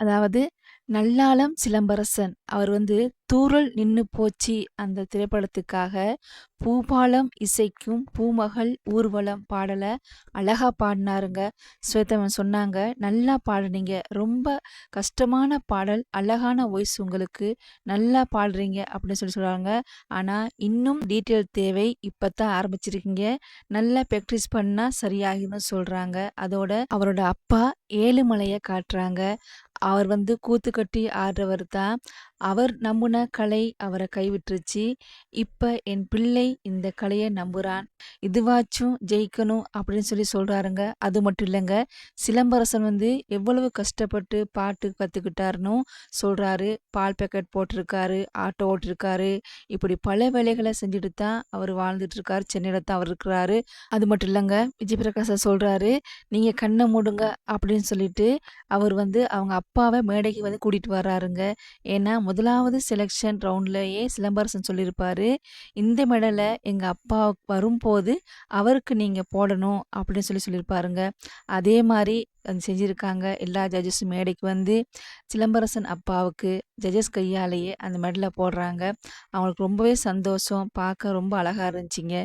அதாவது நல்லாளம் சிலம்பரசன். அவர் வந்து தூரல் நின்று போச்சு அந்த திரைப்படத்துக்காக. பூபாலம் இசைக்கும் பூமகள் ஊர்வலம் பாடலை அழகாக பாடினாருங்க. ஸ்வேதவன் சொன்னாங்க நல்லா பாடுனீங்க. ரொம்ப கஷ்டமான பாடல் அழகான வாய்ஸ் உங்களுக்கு. நல்லா பாடுறீங்க அப்படின்னு சொல்லி சொல்கிறாங்க ஆனால் இன்னும் டீட்டெயில் தேவை. இப்போ தான் ஆரம்பிச்சிருக்கீங்க. நல்லா ப்ராக்டிஸ் பண்ணால் சரியாகிடும் சொல்கிறாங்க அதோட அவரோட அப்பா ஏழுமலையை காட்டுறாங்க. அவர் வந்து கூத்து கட்டி ஆடுறவர் தான் அவர் நம்பின கலை அவரை கைவிட்டுருச்சு. இப்போ என் பிள்ளை இந்த கலையை நம்புகிறான் இதுவாச்சும் ஜெயிக்கணும் அப்படின்னு சொல்லி சொல்கிறாருங்க அது மட்டும் இல்லைங்க. சிலம்பரசன் வந்து எவ்வளவு கஷ்டப்பட்டு பாட்டு கற்றுக்கிட்டாருன்னு சொல்கிறாரு பால் பேக்கெட் போட்டிருக்காரு ஆட்டோ ஓட்டிருக்காரு. இப்படி பல வேலைகளை செஞ்சுட்டு தான் அவர் வாழ்ந்துட்டுருக்காரு. சென்னையில் தான் அவர் இருக்கிறாரு. அது மட்டும் இல்லைங்க. விஜய் பிரகாஷை சொல்கிறாரு நீங்கள் கண்ணை மூடுங்க அப்படின்னு சொல்லிட்டு அவர் வந்து அவங்க அப்பாவை மேடைக்கு வந்து கூட்டிகிட்டு வர்றாருங்க. ஏன்னா முதலாவது செலெக்ஷன் ரவுண்ட்லேயே சிலம்பரசன் சொல்லியிருப்பார் இந்த மெடலை எங்கள் அப்பா வரும்போது அவருக்கு நீங்கள் போடணும் அப்படின்னு சொல்லி சொல்லியிருப்பாருங்க. அதே மாதிரி அந்த செஞ்சுருக்காங்க எல்லா ஜட்ஜஸும் மேடைக்கு வந்து சிலம்பரசன் அப்பாவுக்கு ஜட்ஜஸ் கையாலேயே அந்த மெடலை போடுறாங்க. அவங்களுக்கு ரொம்பவே சந்தோஷம் பார்க்க ரொம்ப அழகாக இருந்துச்சிங்க.